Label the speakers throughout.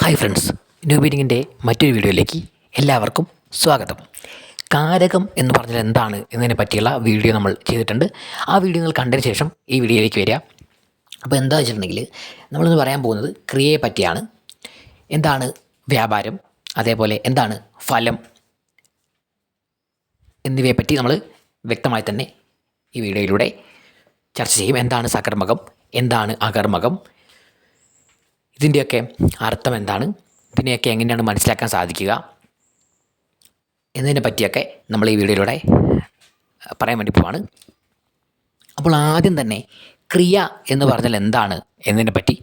Speaker 1: Hi friends new മീറ്റിങ്ങിന്റെ മറ്റൊരു വീഡിയോയിലേക്ക് എല്ലാവർക്കും സ്വാഗതം. കാരകം എന്ന് പറഞ്ഞാൽ എന്താണ് എന്നതിനെ പറ്റിയുള്ള വീഡിയോ നമ്മൾ ചെയ്തിട്ടുണ്ട്. ആ വീഡിയോ നിങ്ങൾ കണ്ടതിന് ശേഷം ഈ വീഡിയോയിലേക്ക് വരിക. അപ്പോൾ എന്താ വെച്ചിട്ടുണ്ടെങ്കിൽ നമ്മളിന്ന് പറയാൻ പോകുന്നത് ക്രിയയെ പറ്റിയാണ്. എന്താണ് വ്യാപാരം? അതേപോലെ എന്താണ് ഫലം? എന്നിവയെ പറ്റി നമ്മൾ വ്യക്തമായി തന്നെ ഈ വീഡിയോയിലൂടെ ചർച്ച ചെയ്യും. എന്താണ് സകർമ്മകം? എന്താണ് അകർമ്മകം? ഇതിന്റെയൊക്കെ അർത്ഥം എന്താണ്? ഇതിനെയൊക്കെ എങ്ങനെയാണ് മനസ്സിലാക്കാൻ സാധിക്കുക? എന്നതിനെ പറ്റിയൊക്കെ നമ്മൾ ഈ വീഡിയോയിലൂടെ പറയാൻ വേണ്ടി പോവാണ്. അപ്പോൾ ആദ്യം തന്നെ ക്രിയ എന്ന് പറഞ്ഞാൽ എന്താണ് എന്നതിനെ പറ്റി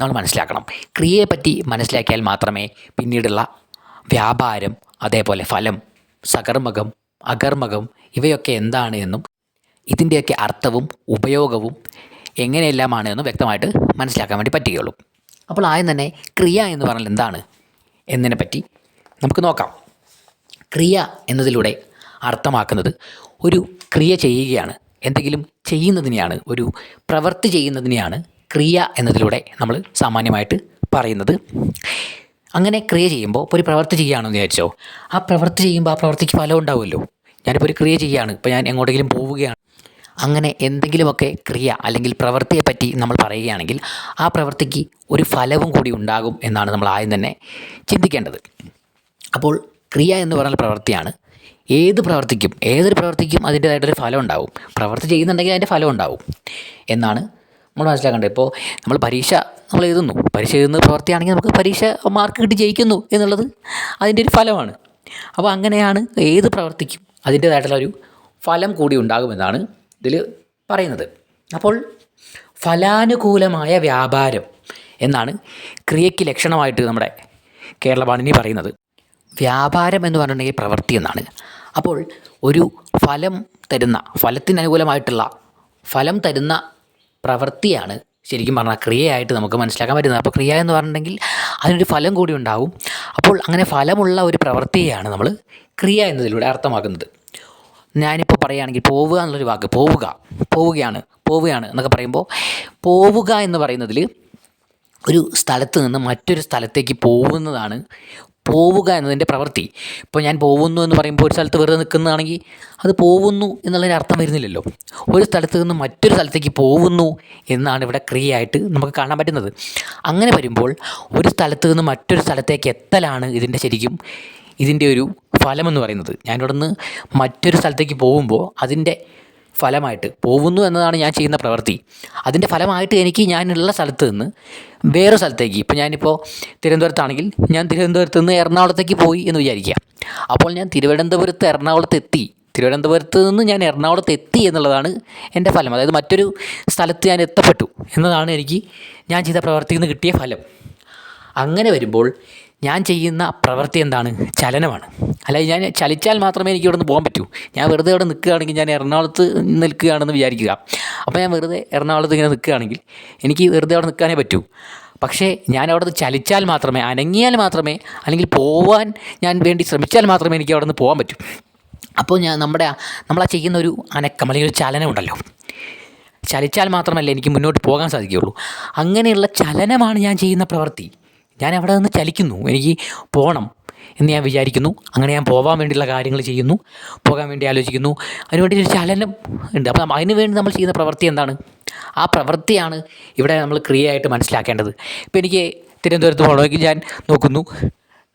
Speaker 1: നമ്മൾ മനസ്സിലാക്കണം. ക്രിയയെ പറ്റി മനസ്സിലാക്കിയാൽ മാത്രമേ പിന്നീടുള്ള വ്യാപാരം അതേപോലെ ഫലം സകർമ്മകം അകർമ്മകം ഇവയൊക്കെ എന്താണ് എന്നും ഇതിന്റെയൊക്കെ അർത്ഥവും ഉപയോഗവും എങ്ങനെയെല്ലാമാണ് എന്നും വ്യക്തമായിട്ട് മനസ്സിലാക്കാൻ വേണ്ടി പറ്റുകയുള്ളൂ. അപ്പോൾ ആദ്യം തന്നെ ക്രിയ എന്ന് പറഞ്ഞാൽ എന്താണ് എന്നതിനെ പറ്റി നമുക്ക് നോക്കാം. ക്രിയ എന്നതിലൂടെ അർത്ഥമാക്കുന്നത് ഒരു ക്രിയ ചെയ്യുകയാണ്. എന്തെങ്കിലും ചെയ്യുന്നതിനെയാണ് ഒരു പ്രവൃത്തി ചെയ്യുന്നതിനെയാണ് ക്രിയ എന്നതിലൂടെ നമ്മൾ സാമാന്യമായിട്ട് പറയുന്നത്. അങ്ങനെ ക്രിയ ചെയ്യുമ്പോൾ ഇപ്പോൾ ഒരു പ്രവൃത്തി ചെയ്യുകയാണെന്ന് വിചാരിച്ചോ? ആ പ്രവൃത്തി ചെയ്യുമ്പോൾ ആ പ്രവൃത്തിക്ക് ഫലം ഉണ്ടാവുമല്ലോ. ഞാനിപ്പോൾ ഒരു ക്രിയ ചെയ്യുകയാണ്. ഇപ്പോൾ ഞാൻ എങ്ങോട്ടെങ്കിലും പോവുകയാണ്. അങ്ങനെ എന്തെങ്കിലുമൊക്കെ ക്രിയ അല്ലെങ്കിൽ പ്രവൃത്തിയെ പറ്റി നമ്മൾ പറയുകയാണെങ്കിൽ ആ പ്രവൃത്തിക്ക് ഒരു ഫലവും കൂടി ഉണ്ടാകും എന്നാണ് നമ്മൾ ആദ്യം തന്നെ ചിന്തിക്കേണ്ടത്. അപ്പോൾ ക്രിയ എന്ന് പറഞ്ഞാൽ പ്രവൃത്തിയാണ്. ഏത് പ്രവർത്തിക്കും ഏതൊരു പ്രവർത്തിക്കും അതിന്റേതായിട്ടൊരു ഫലം ഉണ്ടാവും. പ്രവൃത്തി ചെയ്യുന്നുണ്ടെങ്കിൽ അതിന്റെ ഫലം ഉണ്ടാവും എന്നാണ് നമ്മൾ മനസ്സിലാക്കേണ്ടത്. ഇപ്പോൾ നമ്മൾ പരീക്ഷ നമ്മൾ എഴുതുന്നു. പരീക്ഷ എഴുതുന്ന പ്രവർത്തിയാണെങ്കിൽ നമുക്ക് പരീക്ഷ മാർക്ക് കിട്ടി ജയിക്കുന്നു എന്നുള്ളത് അതിന്റെ ഒരു ഫലമാണ്. അപ്പോൾ അങ്ങനെയാണ് ഏത് പ്രവർത്തിക്കും അതിന്റേതായിട്ടുള്ള ഒരു ഫലം കൂടി ഉണ്ടാകുമെന്നാണ് ഇതിൽ പറയുന്നത്. അപ്പോൾ ഫലാനുകൂലമായ വ്യാപാരം എന്നാണ് ക്രിയയ്ക്ക് ലക്ഷണമായിട്ട് നമ്മുടെ കേരളപാണിനി പറയുന്നത്. വ്യാപാരം എന്ന് പറഞ്ഞിട്ടുണ്ടെങ്കിൽ പ്രവൃത്തി എന്നാണ്. അപ്പോൾ ഒരു ഫലം തരുന്ന ഫലത്തിന് അനുകൂലമായിട്ടുള്ള ഫലം തരുന്ന പ്രവൃത്തിയാണ് ശരിക്കും പറഞ്ഞാൽ ക്രിയയായിട്ട് നമുക്ക് മനസ്സിലാക്കാൻ പറ്റുന്നത്. അപ്പോൾ ക്രിയ എന്ന് പറഞ്ഞിട്ടുണ്ടെങ്കിൽ അതിനൊരു ഫലം കൂടി ഉണ്ടാവും. അപ്പോൾ അങ്ങനെ ഫലമുള്ള ഒരു പ്രവൃത്തിയാണ് നമ്മൾ ക്രിയ എന്നതിലൂടെ അർത്ഥമാക്കുന്നത്. ഞാനിപ്പോൾ പറയുകയാണെങ്കിൽ പോവുക എന്നുള്ളൊരു വാക്ക് പോവുക പോവുകയാണ് പോവുകയാണ് എന്നൊക്കെ പറയുമ്പോൾ പോവുക എന്ന് പറയുന്നതിൽ ഒരു സ്ഥലത്ത് നിന്ന് മറ്റൊരു സ്ഥലത്തേക്ക് പോകുന്നതാണ് പോവുക എന്നതിന്റെ പ്രവൃത്തി. ഇപ്പോൾ ഞാൻ പോകുന്നു എന്ന് പറയുമ്പോൾ ഒരു സ്ഥലത്ത് വെറുതെ നിൽക്കുന്നതാണെങ്കിൽ അത് പോകുന്നു എന്നുള്ളതിന് അർത്ഥം വരുന്നില്ലല്ലോ. ഒരു സ്ഥലത്ത് നിന്ന് മറ്റൊരു സ്ഥലത്തേക്ക് പോകുന്നു എന്നാണ് ഇവിടെ ക്രിയയായിട്ട് നമുക്ക് കാണാൻ പറ്റുന്നത്. അങ്ങനെ വരുമ്പോൾ ഒരു സ്ഥലത്ത് നിന്ന് മറ്റൊരു സ്ഥലത്തേക്ക് എത്തലാണ് ഇതിന്റെ ശരിക്കും ഇതിന്റെ ഒരു ഫലമെന്ന് പറയുന്നത്. ഞാനിവിടെ നിന്ന് മറ്റൊരു സ്ഥലത്തേക്ക് പോകുമ്പോൾ അതിന്റെ ഫലമായിട്ട് പോകുന്നു എന്നതാണ് ഞാൻ ചെയ്യുന്ന പ്രവൃത്തി. അതിന്റെ ഫലമായിട്ട് എനിക്ക് ഞാനുള്ള സ്ഥലത്ത് നിന്ന് വേറെ സ്ഥലത്തേക്ക് ഇപ്പോൾ ഞാനിപ്പോൾ തിരുവനന്തപുരത്താണെങ്കിൽ ഞാൻ തിരുവനന്തപുരത്ത് നിന്ന് എറണാകുളത്തേക്ക് പോയി എന്ന് വിചാരിക്കുക. അപ്പോൾ ഞാൻ തിരുവനന്തപുരത്ത് എറണാകുളത്ത് എത്തി. തിരുവനന്തപുരത്ത് നിന്ന് ഞാൻ എറണാകുളത്ത് എത്തി എന്നുള്ളതാണ് എന്റെ ഫലം. അതായത് മറ്റൊരു സ്ഥലത്ത് ഞാൻ എത്തപ്പെട്ടു എന്നതാണ് എനിക്ക് ഞാൻ ചെയ്ത പ്രവർത്തിയിൽ നിന്ന് കിട്ടിയ ഫലം. അങ്ങനെ വരുമ്പോൾ ഞാൻ ചെയ്യുന്ന പ്രവൃത്തി എന്താണ്? ചലനമാണ്. അല്ലെങ്കിൽ ഞാൻ ചലിച്ചാൽ മാത്രമേ എനിക്ക് ഇവിടെ നിന്ന് പോകാൻ പറ്റൂ. ഞാൻ വെറുതെ ഇവിടെ നിൽക്കുകയാണെങ്കിൽ ഞാൻ എറണാകുളത്ത് നിൽക്കുകയാണെന്ന് വിചാരിക്കുക. അപ്പോൾ ഞാൻ വെറുതെ എറണാകുളത്ത് ഇങ്ങനെ നിൽക്കുകയാണെങ്കിൽ എനിക്ക് വെറുതെ അവിടെ നിൽക്കാനേ പറ്റൂ. പക്ഷേ ഞാൻ അവിടെ നിന്ന് ചലിച്ചാൽ മാത്രമേ അനങ്ങിയാൽ മാത്രമേ അല്ലെങ്കിൽ പോവാൻ ഞാൻ വേണ്ടി ശ്രമിച്ചാൽ മാത്രമേ എനിക്ക് അവിടെ നിന്ന് പോകാൻ പറ്റൂ. അപ്പോൾ ഞാൻ നമ്മുടെ നമ്മളാ ചെയ്യുന്ന ഒരു അനക്കം അല്ലെങ്കിൽ ഒരു ചലനം ഉണ്ടല്ലോ. ചലിച്ചാൽ മാത്രമല്ല എനിക്ക് മുന്നോട്ട് പോകാൻ സാധിക്കുകയുള്ളൂ. അങ്ങനെയുള്ള ചലനമാണ് ഞാൻ ചെയ്യുന്ന പ്രവൃത്തി. ഞാൻ അവിടെ നിന്ന് ചലിക്കുന്നു. എനിക്ക് പോകണം എന്ന് ഞാൻ വിചാരിക്കുന്നു. അങ്ങനെ ഞാൻ പോകാൻ വേണ്ടിയുള്ള കാര്യങ്ങൾ ചെയ്യുന്നു. പോകാൻ വേണ്ടി ആലോചിക്കുന്നു. അതിനുവേണ്ടി ഒരു ചലനം ഉണ്ട്. അപ്പം അതിന് വേണ്ടി നമ്മൾ ചെയ്യുന്ന പ്രവൃത്തി എന്താണ്? ആ പ്രവൃത്തിയാണ് ഇവിടെ നമ്മൾ ക്രിയ ആയിട്ട് മനസ്സിലാക്കേണ്ടത്. ഇപ്പോൾ എനിക്ക് തിരുവനന്തപുരത്ത് പോകണമെങ്കിൽ ഞാൻ നോക്കുന്നു.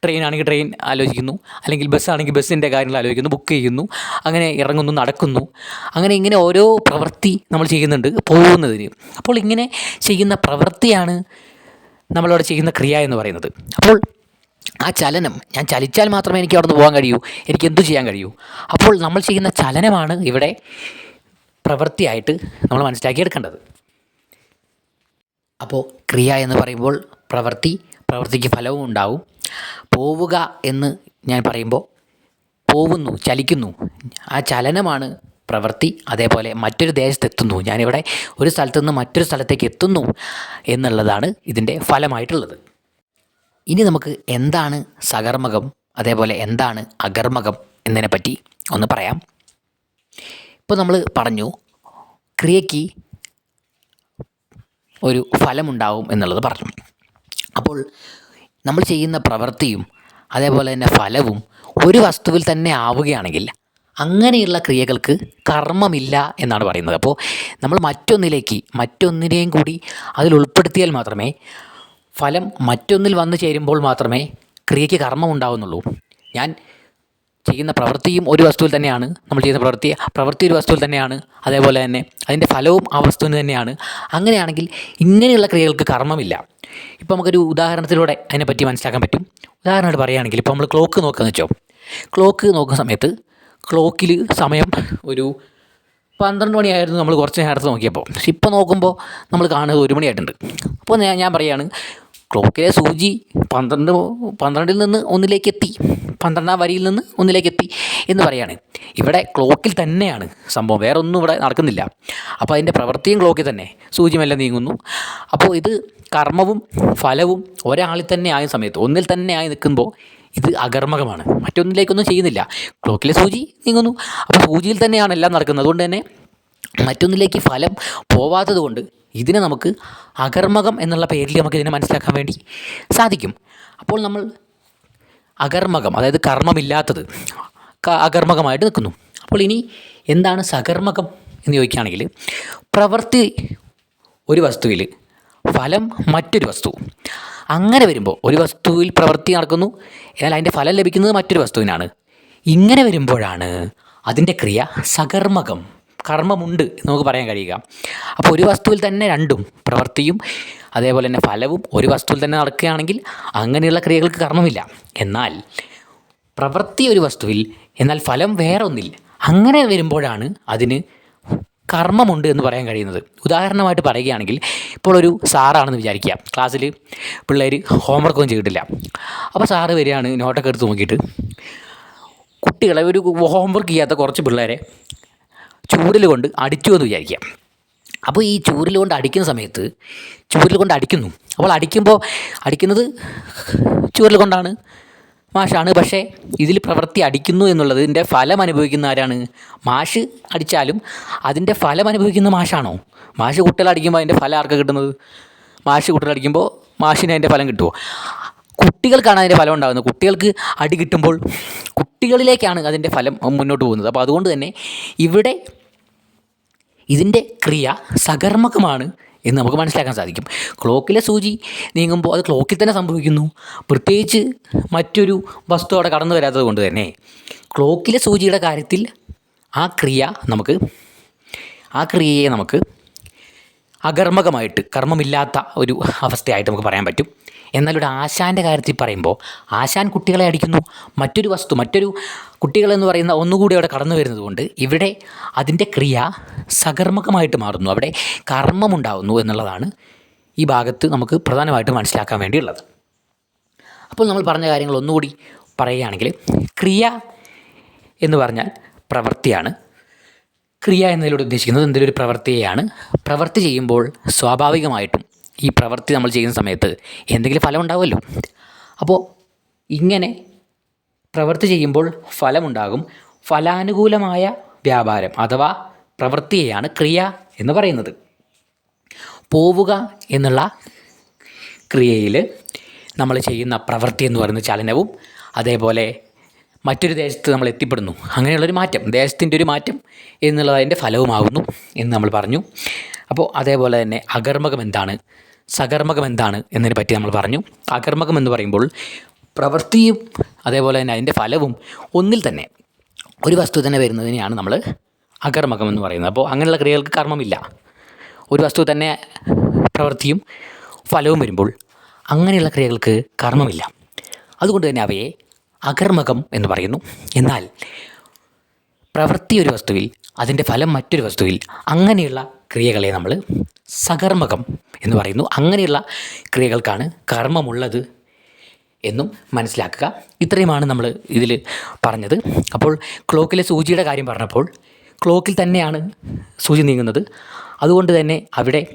Speaker 1: ട്രെയിൻ ആണെങ്കിൽ ട്രെയിൻ ആലോചിക്കുന്നു. അല്ലെങ്കിൽ ബസ്സാണെങ്കിൽ ബസ്സിന്റെ കാര്യങ്ങൾ ആലോചിക്കുന്നു. ബുക്ക് ചെയ്യുന്നു. അങ്ങനെ ഇറങ്ങുന്നു നടക്കുന്നു. അങ്ങനെ ഇങ്ങനെ ഓരോ പ്രവൃത്തി നമ്മൾ ചെയ്യുന്നുണ്ട്. പോകുന്നതിന്. അപ്പോൾ ഇങ്ങനെ ചെയ്യുന്ന പ്രവൃത്തിയാണ് നമ്മളവിടെ ചെയ്യുന്ന ക്രിയ എന്ന് പറയുന്നത്. അപ്പോൾ ആ ചലനം ഞാൻ ചലിച്ചാൽ മാത്രമേ എനിക്ക് അവിടെ നിന്ന് പോകാൻ കഴിയൂ. എനിക്ക് എന്തു ചെയ്യാൻ കഴിയൂ? അപ്പോൾ നമ്മൾ ചെയ്യുന്ന ചലനമാണ് ഇവിടെ പ്രവൃത്തിയായിട്ട് നമ്മൾ മനസ്സിലാക്കിയെടുക്കേണ്ടത് അപ്പോൾ ക്രിയ എന്ന് പറയുമ്പോൾ പ്രവൃത്തി പ്രവൃത്തിക്ക് ഫലവും ഉണ്ടാവും. പോവുക എന്ന് ഞാൻ പറയുമ്പോൾ പോവുന്നു ചലിക്കുന്നു. ആ ചലനമാണ് പ്രവൃത്തി അതേപോലെ മറ്റൊരു ദേശത്തെത്തുന്നു. ഞാനിവിടെ ഒരു സ്ഥലത്ത് നിന്ന് മറ്റൊരു സ്ഥലത്തേക്ക് എത്തുന്നു എന്നുള്ളതാണ് ഇതിന്റെ ഫലമായിട്ടുള്ളത്. ഇനി നമുക്ക് എന്താണ് സകർമ്മകം അതേപോലെ എന്താണ് അകർമ്മകം എന്നതിനെപ്പറ്റി ഒന്ന് പറയാം. ഇപ്പോൾ നമ്മൾ പറഞ്ഞു ക്രിയയ്ക്ക് ഒരു ഫലമുണ്ടാവും എന്നുള്ളത് പറഞ്ഞു. അപ്പോൾ അപ്പോൾ നമ്മൾ ചെയ്യുന്ന പ്രവൃത്തിയും അതേപോലെ തന്നെ ഫലവും ഒരു വസ്തുവിൽ തന്നെ ആവുകയാണെങ്കിൽ അങ്ങനെയുള്ള ക്രിയകൾക്ക് കർമ്മമില്ല എന്നാണ് പറയുന്നത്. അപ്പോൾ നമ്മൾ മറ്റൊന്നിലേക്ക് മറ്റൊന്നിനെയും കൂടി അതിൽ ഉൾപ്പെടുത്തിയാൽ മാത്രമേ ഫലം മറ്റൊന്നിൽ വന്നു ചേരുമ്പോൾ മാത്രമേ ക്രിയയ്ക്ക് കർമ്മം ഉണ്ടാവുന്നുള്ളൂ. ഞാൻ ചെയ്യുന്ന പ്രവൃത്തിയും ഒരു വസ്തുവിൽ തന്നെയാണ്. നമ്മൾ ചെയ്യുന്ന പ്രവൃത്തി പ്രവൃത്തി ഒരു വസ്തുവിൽ തന്നെയാണ്. അതേപോലെ തന്നെ അതിന്റെ ഫലവും ആ വസ്തുവിന് തന്നെയാണ്. അങ്ങനെയാണെങ്കിൽ ഇങ്ങനെയുള്ള ക്രിയകൾക്ക് കർമ്മമില്ല. ഇപ്പോൾ നമുക്കൊരു ഉദാഹരണത്തിലൂടെ അതിനെപ്പറ്റി മനസ്സിലാക്കാൻ പറ്റും. ഉദാഹരണമായിട്ട് പറയുകയാണെങ്കിൽ ഇപ്പോൾ നമ്മൾ ക്ലോക്ക് നോക്കുകയെന്ന് വെച്ചോ. ക്ലോക്ക് നോക്കുന്ന സമയത്ത് ക്ലോക്കിൽ സമയം ഒരു പന്ത്രണ്ട് മണിയായിരുന്നു നമ്മൾ കുറച്ച് നേരത്തെ നോക്കിയപ്പോൾ. പക്ഷെ ഇപ്പോൾ നോക്കുമ്പോൾ നമ്മൾ കാണുക ഒരു മണിയായിട്ടുണ്ട്. അപ്പോൾ ഞാൻ ഞാൻ പറയുകയാണ് ക്ലോക്കിലെ സൂചി പന്ത്രണ്ട് പന്ത്രണ്ടിൽ നിന്ന് ഒന്നിലേക്ക് എത്തി പന്ത്രണ്ടാം വരിയിൽ നിന്ന് ഒന്നിലേക്ക് എത്തി എന്ന് പറയുകയാണ് ഇവിടെ ക്ലോക്കിൽ തന്നെയാണ് സംഭവം വേറെ ഒന്നും ഇവിടെ നടക്കുന്നില്ല. അപ്പോൾ അതിന്റെ പ്രവൃത്തിയും ക്ലോക്കിൽ തന്നെ സൂചി നീങ്ങുന്നു. അപ്പോൾ ഇത് കർമ്മവും ഫലവും ഒരാളിൽ തന്നെ ആയ സമയത്ത് ഒന്നിൽ തന്നെ ആയി നിൽക്കുമ്പോൾ ഇത് അകർമ്മകമാണ്. മറ്റൊന്നിലേക്കൊന്നും ചെയ്യുന്നില്ല. ക്ലോക്കിലെ സൂചി നീങ്ങുന്നു. അപ്പോൾ സൂചിയിൽ തന്നെയാണ് എല്ലാം നടക്കുന്നത്. അതുകൊണ്ട് തന്നെ മറ്റൊന്നിലേക്ക് ഫലം പോവാത്തത് കൊണ്ട് ഇതിനെ നമുക്ക് അകർമ്മകം എന്നുള്ള പേരിൽ നമുക്ക് ഇതിനെ മനസ്സിലാക്കാൻ വേണ്ടി സാധിക്കും. അപ്പോൾ നമ്മൾ അകർമ്മകം അതായത് കർമ്മമില്ലാത്തത് അകർമ്മകമായിട്ട് നിൽക്കുന്നു. അപ്പോൾ ഇനി എന്താണ് സകർമ്മകം എന്ന് ചോദിക്കുകയാണെങ്കിൽ പ്രവൃത്തി ഒരു വസ്തുവിൽ ഫലം മറ്റൊരു വസ്തു. അങ്ങനെ വരുമ്പോൾ ഒരു വസ്തുവിൽ പ്രവൃത്തി നടക്കുന്നു. എന്നാൽ അതിന്റെ ഫലം ലഭിക്കുന്നത് മറ്റൊരു വസ്തുവിനാണ്. ഇങ്ങനെ വരുമ്പോഴാണ് അതിന്റെ ക്രിയ സകർമ്മകം കർമ്മമുണ്ട് എന്ന് നമുക്ക് പറയാൻ കഴിയുക. അപ്പോൾ ഒരു വസ്തുവിൽ തന്നെ രണ്ടും പ്രവൃത്തിയും അതേപോലെ തന്നെ ഫലവും ഒരു വസ്തുവിൽ തന്നെ നടക്കുകയാണെങ്കിൽ അങ്ങനെയുള്ള ക്രിയകൾക്ക് കർമ്മമില്ല. എന്നാൽ പ്രവൃത്തി ഒരു വസ്തുവിൽ എന്നാൽ ഫലം വേറൊന്നിൽ. അങ്ങനെ വരുമ്പോഴാണ് അതിന് കർമ്മമുണ്ട് എന്ന് പറയാൻ കഴിയുന്നത്. ഉദാഹരണമായിട്ട് പറയുകയാണെങ്കിൽ ഇപ്പോൾ ഒരു സാറാണെന്ന് വിചാരിക്കുക. ക്ലാസ്സിൽ പിള്ളേർ ഹോംവർക്കൊന്നും ചെയ്തിട്ടില്ല. അപ്പോൾ സാറ് വരികയാണ് നോട്ടൊക്കെ എടുത്ത് നോക്കിയിട്ട്. കുട്ടികളെ ഒരു ഹോംവർക്ക് ചെയ്യാത്ത കുറച്ച് പിള്ളേരെ ചൂടിൽ കൊണ്ട് അടിച്ചു എന്ന് വിചാരിക്കാം അപ്പോൾ ഈ ചൂരിൽ കൊണ്ട് അടിക്കുന്ന സമയത്ത് ചൂരിൽ കൊണ്ട് അടിക്കുന്നു. അപ്പോൾ അടിക്കുമ്പോൾ അടിക്കുന്നത് ചൂരിൽ കൊണ്ടാണ്. മാഷാണ്. പക്ഷേ ഇതിൽ പ്രവൃത്തി അടിക്കുന്നു എന്നുള്ളതിന്റെ ഫലം അനുഭവിക്കുന്ന ആരാണ്? മാഷ് അടിച്ചാലും അതിന്റെ ഫലം അനുഭവിക്കുന്ന മാഷാണോ? മാഷ് കുട്ടികളടിക്കുമ്പോൾ അതിന്റെ ഫലം ആർക്കാണ് കിട്ടുന്നത്? മാഷ് കുട്ടികളടിക്കുമ്പോൾ മാഷിന് അതിന്റെ ഫലം കിട്ടുമോ കുട്ടികൾക്കാണ് അതിന്റെ ഫലം ഉണ്ടാകുന്നത്. കുട്ടികൾക്ക് അടി കിട്ടുമ്പോൾ കുട്ടികളിലേക്കാണ് അതിന്റെ ഫലം മുന്നോട്ട് പോകുന്നത്. അപ്പോൾ അതുകൊണ്ട് തന്നെ ഇവിടെ ഇതിന്റെ ക്രിയ സകർമ്മകമാണ് എന്ന് നമുക്ക് മനസ്സിലാക്കാൻ സാധിക്കും. ക്ലോക്കിലെ സൂചി നീങ്ങുമ്പോൾ അത് ക്ലോക്കിൽ തന്നെ സംഭവിക്കുന്നു. പ്രത്യേകിച്ച് മറ്റൊരു വസ്തു അവിടെ കടന്നു വരാത്തത് കൊണ്ട് തന്നെ. ക്ലോക്കിലെ സൂചിയുടെ കാര്യത്തിൽ ആ ക്രിയ നമുക്ക് ആ ക്രിയയെ നമുക്ക് അകർമ്മകമായിട്ട് കർമ്മമില്ലാത്ത ഒരു അവസ്ഥയായിട്ട് നമുക്ക് പറയാൻ പറ്റും. എന്നാൽ ഒരു ആശാന്റെ കാര്യത്തിൽ പറയുമ്പോൾ ആശാൻ കുട്ടികളെ അടിക്കുന്നു. മറ്റൊരു വസ്തു മറ്റൊരു കുട്ടികളെന്ന് പറയുന്ന ഒന്നുകൂടി അവിടെ കടന്നു വരുന്നതുകൊണ്ട് ഇവിടെ അതിന്റെ ക്രിയ സകർമ്മകമായിട്ട് മാറുന്നു. അവിടെ കർമ്മമുണ്ടാകുന്നു എന്നുള്ളതാണ് ഈ ഭാഗത്ത് നമുക്ക് പ്രധാനമായിട്ട് മനസ്സിലാക്കാൻ വേണ്ടിയുള്ളത്. അപ്പോൾ നമ്മൾ പറഞ്ഞ കാര്യങ്ങൾ ഒന്നുകൂടി പറയുകയാണെങ്കിൽ ക്രിയ എന്ന് പറഞ്ഞാൽ പ്രവൃത്തിയാണ്. ക്രിയ എന്നതിലൂടെ ഉദ്ദേശിക്കുന്നത് എന്തെങ്കിലും ഒരു പ്രവൃത്തിയെയാണ്. പ്രവൃത്തി ചെയ്യുമ്പോൾ സ്വാഭാവികമായിട്ടും ഈ പ്രവൃത്തി നമ്മൾ ചെയ്യുന്ന സമയത്ത് എന്തെങ്കിലും ഫലം ഉണ്ടാവുമല്ലോ. അപ്പോൾ ഇങ്ങനെ പ്രവൃത്തി ചെയ്യുമ്പോൾ ഫലമുണ്ടാകും. ഫലാനുകൂലമായ വ്യാപാരം അഥവാ പ്രവൃത്തിയെയാണ് ക്രിയ എന്ന് പറയുന്നത്. പോവുക എന്നുള്ള ക്രിയയിൽ നമ്മൾ ചെയ്യുന്ന പ്രവൃത്തി എന്ന് പറയുന്ന ചലനവും അതേപോലെ മറ്റൊരു ദേശത്ത് നമ്മൾ എത്തിപ്പെടുന്നു. അങ്ങനെയുള്ളൊരു മാറ്റം ദേശത്തിന്റെ ഒരു മാറ്റം എന്നുള്ളത് അതിന്റെ ഫലവുമാകുന്നു എന്ന് നമ്മൾ പറഞ്ഞു. അപ്പോൾ അതേപോലെ തന്നെ അകർമ്മകം എന്താണ്? സകർമ്മകം എന്താണ് എന്നതിനെ പറ്റി നമ്മൾ പറഞ്ഞു. അകർമ്മകം എന്ന് പറയുമ്പോൾ പ്രവൃത്തിയും അതേപോലെ തന്നെ അതിന്റെ ഫലവും ഒന്നിൽ തന്നെ ഒരു വസ്തു തന്നെ വരുന്നതിനെയാണ് നമ്മൾ അകർമ്മകം എന്ന് പറയുന്നത്. അപ്പോൾ അങ്ങനെയുള്ള ക്രിയകൾക്ക് കർമ്മമില്ല. ഒരു വസ്തു തന്നെ പ്രവൃത്തിയും ഫലവും വരുമ്പോൾ അങ്ങനെയുള്ള ക്രിയകൾക്ക് കർമ്മമില്ല. അതുകൊണ്ട് തന്നെ അവയെ അകർമ്മകം എന്ന് പറയുന്നു. എന്നാൽ പ്രവൃത്തി ഒരു വസ്തുവിൽ അതിന്റെ ഫലം മറ്റൊരു വസ്തുവിൽ അങ്ങനെയുള്ള ക്രിയകളെ നമ്മൾ സകർമ്മകം എന്ന് പറയുന്നു. അങ്ങനെയുള്ള ക്രിയകൾക്കാണ് കർമ്മമുള്ളത് എന്നും മനസ്സിലാക്കുക. ഇത്രയുമാണ് നമ്മൾ ഇതിൽ പറഞ്ഞത്. അപ്പോൾ ക്ലോക്കിലെ സൂചിയുടെ കാര്യം പറഞ്ഞപ്പോൾ ക്ലോക്കിൽ തന്നെയാണ് സൂചി നീങ്ങുന്നത്. അതുകൊണ്ട് തന്നെ അവിടെ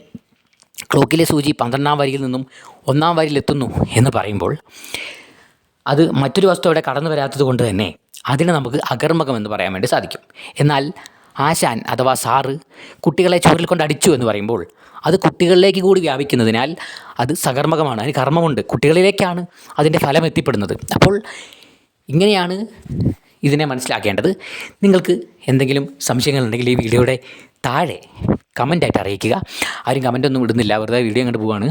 Speaker 1: ക്ലോക്കിലെ സൂചി പന്ത്രണ്ടാം വരിയിൽ നിന്നും ഒന്നാം വരിയിലെത്തുന്നു എന്ന് പറയുമ്പോൾ അത് മറ്റൊരു വസ്തു അവിടെ കടന്നു വരാത്തത് കൊണ്ട് തന്നെ അതിനെ നമുക്ക് അകർമ്മകം എന്ന് പറയാൻ വേണ്ടി സാധിക്കും. എന്നാൽ ആശാൻ അഥവാ സാറ് കുട്ടികളെ ചുവരിൽ കൊണ്ട് അടിച്ചു എന്ന് പറയുമ്പോൾ അത് കുട്ടികളിലേക്ക് കൂടി വ്യാപിക്കുന്നതിനാൽ അത് സകർമ്മകമാണ് അതിന് കർമ്മമുണ്ട്. കുട്ടികളിലേക്കാണ് അതിന്റെ ഫലം എത്തിപ്പെടുന്നത്. അപ്പോൾ ഇങ്ങനെയാണ് ഇതിനെ മനസ്സിലാക്കേണ്ടത്. നിങ്ങൾക്ക് എന്തെങ്കിലും സംശയങ്ങളുണ്ടെങ്കിൽ ഈ വീഡിയോയുടെ താഴെ കമന്റായിട്ട് അറിയിക്കുക. ആരും കമന്റ് ഒന്നും ഇടുന്നില്ല. വെറുതെ വീഡിയോ അങ്ങോട്ട് പോവാണ്.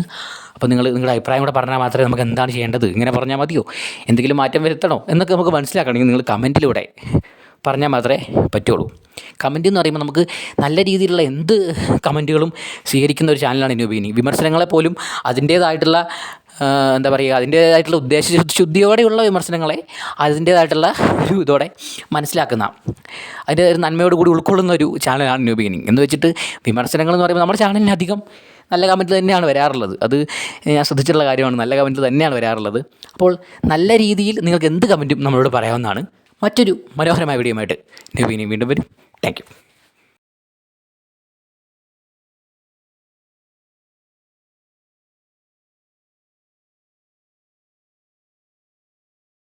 Speaker 1: അപ്പോൾ നിങ്ങൾ നിങ്ങളുടെ അഭിപ്രായം കൂടെ പറഞ്ഞാൽ മാത്രമേ നമുക്ക് എന്താണ് ചെയ്യേണ്ടത്? ഇങ്ങനെ പറഞ്ഞാൽ മതിയോ? എന്തെങ്കിലും മാറ്റം വരുത്തണോ? എന്നൊക്കെ നമുക്ക് മനസ്സിലാക്കണമെങ്കിൽ നിങ്ങൾ കമന്റിലൂടെ പറഞ്ഞാൽ മാത്രമേ പറ്റുള്ളൂ. കമന്റ് എന്ന് പറയുമ്പോൾ നമുക്ക് നല്ല രീതിയിലുള്ള എന്ത് കമന്റുകളും സ്വീകരിക്കുന്ന ഒരു ചാനലാണ് ന്യൂബീനി വിമർശനങ്ങളെ പോലും അതിന്റേതായിട്ടുള്ള എന്താ പറയുക അതിന്റേതായിട്ടുള്ള ഉദ്ദേശ ശുദ്ധിയോടെയുള്ള വിമർശനങ്ങളെ അതിന്റേതായിട്ടുള്ള ഒരു ഇതോടെ മനസ്സിലാക്കുന്ന അതിന്റെ ഒരു നന്മയോട് കൂടി ഉൾക്കൊള്ളുന്ന ഒരു ചാനലാണ് ന്യൂ ബിഗിനിങ്. എന്ന് വെച്ചിട്ട് വിമർശനങ്ങൾ എന്ന് പറയുമ്പോൾ നമ്മുടെ ചാനലിന് അധികം നല്ല കമന്റ് തന്നെയാണ് വരാറുള്ളത്. അത് ഞാൻ ശ്രദ്ധിച്ചിട്ടുള്ള കാര്യമാണ്. നല്ല കമന്റ് തന്നെയാണ് വരാറുള്ളത്. അപ്പോൾ നല്ല രീതിയിൽ നിങ്ങൾക്ക് എന്ത് കമന്റും നമ്മളോട് പറയാവുന്നതാണ്. മറ്റൊരു മനോഹരമായ വീഡിയോ ആയിട്ട് ന്യൂ ബിഗിനിങ് വീണ്ടും വരും. താങ്ക്